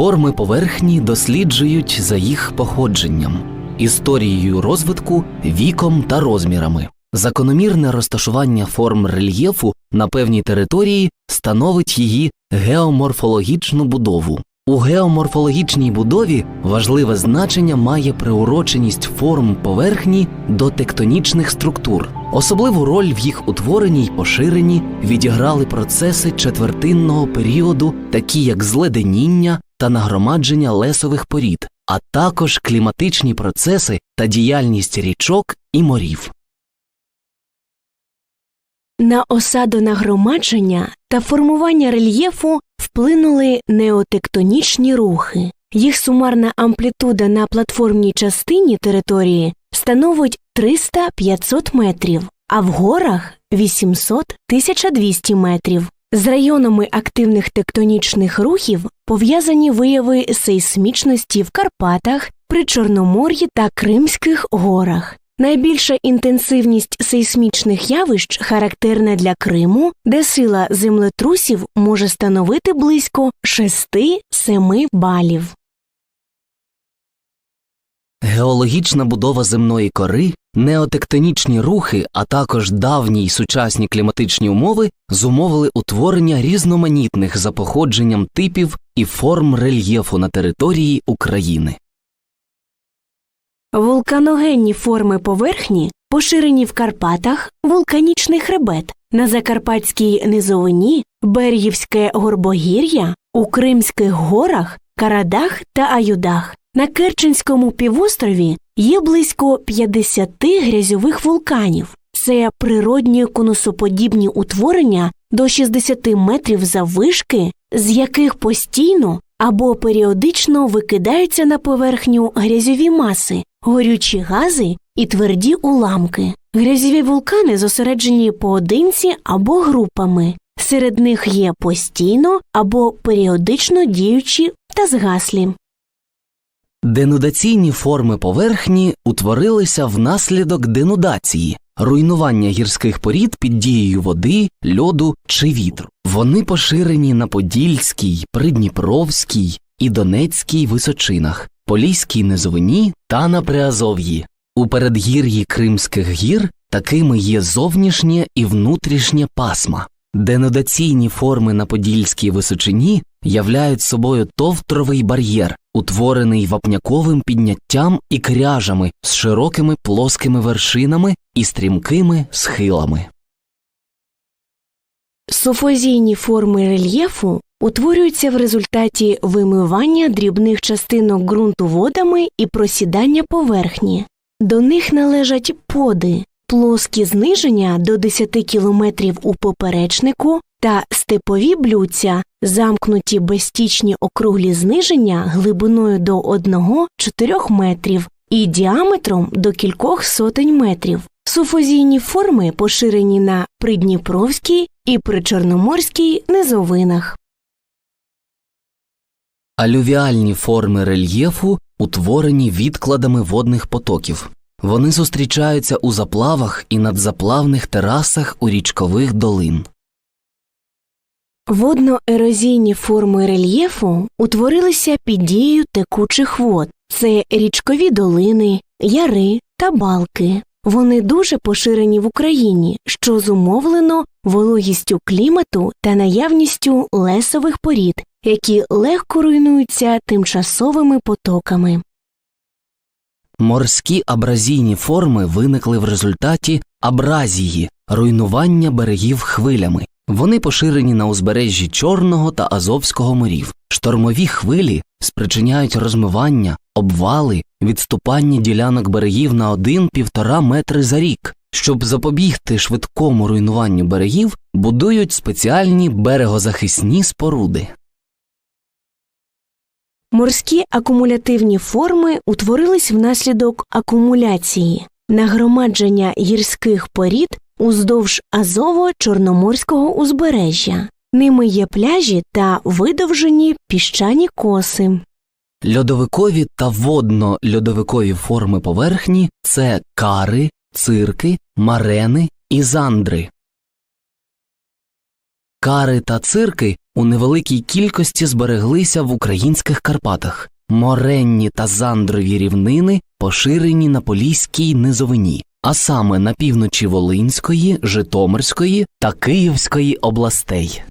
Форми поверхні досліджують за їх походженням, історією розвитку, віком та розмірами. Закономірне розташування форм рельєфу на певній території становить її геоморфологічну будову. У геоморфологічній будові важливе значення має приуроченість форм поверхні до тектонічних структур. Особливу роль в їх утворенні й поширенні відіграли процеси четвертинного періоду, такі як зледеніння та нагромадження лесових порід, а також кліматичні процеси та діяльність річок і морів. На осадонагромадження та формування рельєфу вплинули неотектонічні рухи. Їх сумарна амплітуда на платформній частині території становить 300-500 метрів, а в горах 800-1200 метрів. З районами активних тектонічних рухів пов'язані вияви сейсмічності в Карпатах, Причорномор'ї та Кримських горах. Найбільша інтенсивність сейсмічних явищ характерна для Криму, де сила землетрусів може становити близько 6-7 балів. Геологічна будова земної кори, неотектонічні рухи, а також давні й сучасні кліматичні умови зумовили утворення різноманітних за походженням типів і форм рельєфу на території України. Вулканогенні форми поверхні поширені в Карпатах, вулканічний хребет, на Закарпатській низовині, Берегівське горбогір'я, у Кримських горах, Карадах та Аюдах. На Керченському півострові є близько 50 грязьових вулканів. Це природні конусоподібні утворення до 60 метрів заввишки, з яких постійно або періодично викидаються на поверхню грязьові маси, горючі гази і тверді уламки. Грязьові вулкани зосереджені поодинці або групами. Серед них є постійно або періодично діючі та згаслі. Денудаційні форми поверхні утворилися внаслідок денудації, руйнування гірських порід під дією води, льоду чи вітру. Вони поширені на Подільській, Придніпровській і Донецькій височинах, Поліській низовині та на Приазов'ї. У передгір'ї Кримських гір такими є зовнішнє і внутрішнє пасма. Денудаційні форми на Подільській височині являють собою товтровий бар'єр, утворений вапняковим підняттям і кряжами з широкими плоскими вершинами і стрімкими схилами. Суфозійні форми рельєфу утворюються в результаті вимивання дрібних частинок ґрунту водами і просідання поверхні. До них належать поди, плоскі зниження до 10 км у поперечнику та степові блюдця, замкнуті безстічні округлі зниження глибиною до 1-4 метрів і діаметром до кількох сотень метрів. Суфозійні форми поширені на Придніпровській і Причорноморській низовинах. Алювіальні форми рельєфу утворені відкладами водних потоків. Вони зустрічаються у заплавах і надзаплавних терасах у річкових долин. Водно-ерозійні форми рельєфу утворилися під дією текучих вод. Це річкові долини, яри та балки. Вони дуже поширені в Україні, що зумовлено вологістю клімату та наявністю лесових порід, які легко руйнуються тимчасовими потоками. Морські абразійні форми виникли в результаті абразії, руйнування берегів хвилями. Вони поширені на узбережжі Чорного та Азовського морів. Штормові хвилі спричиняють розмивання, обвали, відступання ділянок берегів на 1-1,5 метри за рік. Щоб запобігти швидкому руйнуванню берегів, будують спеціальні берегозахисні споруди. Морські акумулятивні форми утворились внаслідок акумуляції, нагромадження гірських порід уздовж Азово-Чорноморського узбережжя. Ними є пляжі та видовжені піщані коси. Льодовикові та водно-льодовикові форми поверхні це кари, цирки, марени і зандри. Кари та цирки у невеликій кількості збереглися в українських Карпатах. Моренні та зандрові рівнини поширені на Поліській низовині, а саме на півночі Волинської, Житомирської та Київської областей.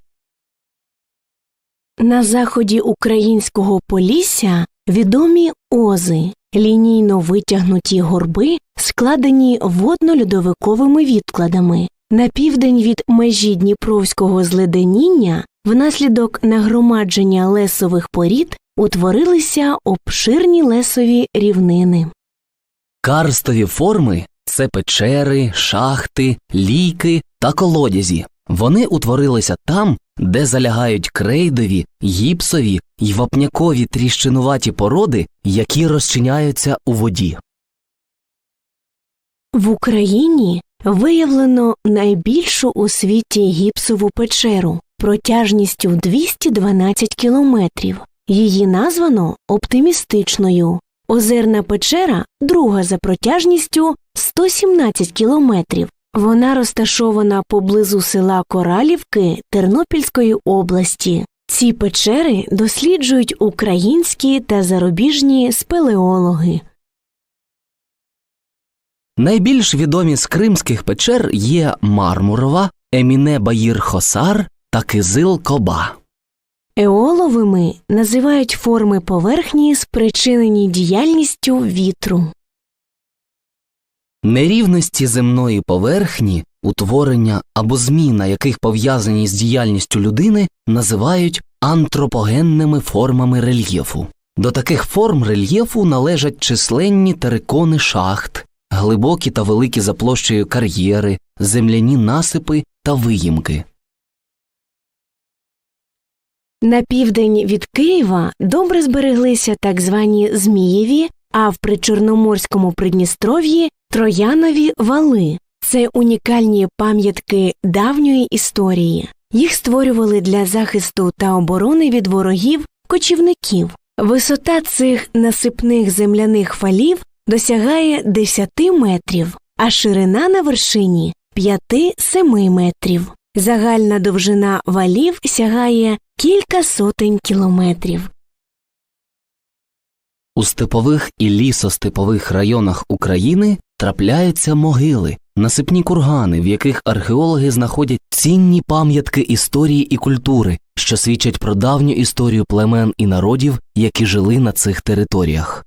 На заході українського Полісся відомі ози, лінійно витягнуті горби, складені водно-льодовиковими відкладами. На південь від межі Дніпровського зледеніння внаслідок нагромадження лесових порід утворилися обширні лесові рівнини. Карстові форми це печери, шахти, лійки та колодязі. Вони утворилися там, де залягають крейдові, гіпсові й вапнякові тріщинуваті породи, які розчиняються у воді. В Україні виявлено найбільшу у світі гіпсову печеру протяжністю 212 кілометрів. Її названо оптимістичною. Озерна печера друга за протяжністю 117 кілометрів. Вона розташована поблизу села Коралівки Тернопільської області. Ці печери досліджують українські та зарубіжні спелеологи. Найбільш відомі з кримських печер є Мармурова, Еміне Баїр Хосар та Кизил Коба. Еоловими називають форми поверхні, спричинені діяльністю вітру. Нерівності земної поверхні, утворення або зміна яких пов'язані з діяльністю людини, називають антропогенними формами рельєфу. До таких форм рельєфу належать численні терикони шахт, глибокі та великі за площею кар'єри, земляні насипи та виїмки. На південь від Києва добре збереглися так звані Змієві, а в причорноморському Придністров'ї Троянові вали. Це унікальні пам'ятки давньої історії. Їх створювали для захисту та оборони від ворогів кочівників. Висота цих насипних земляних фалів досягає 10 метрів, а ширина на вершині 5-7 метрів. Загальна довжина валів сягає кілька сотень кілометрів. У степових і лісостепових районах України трапляються могили, насипні кургани, в яких археологи знаходять цінні пам'ятки історії і культури, що свідчать про давню історію племен і народів, які жили на цих територіях.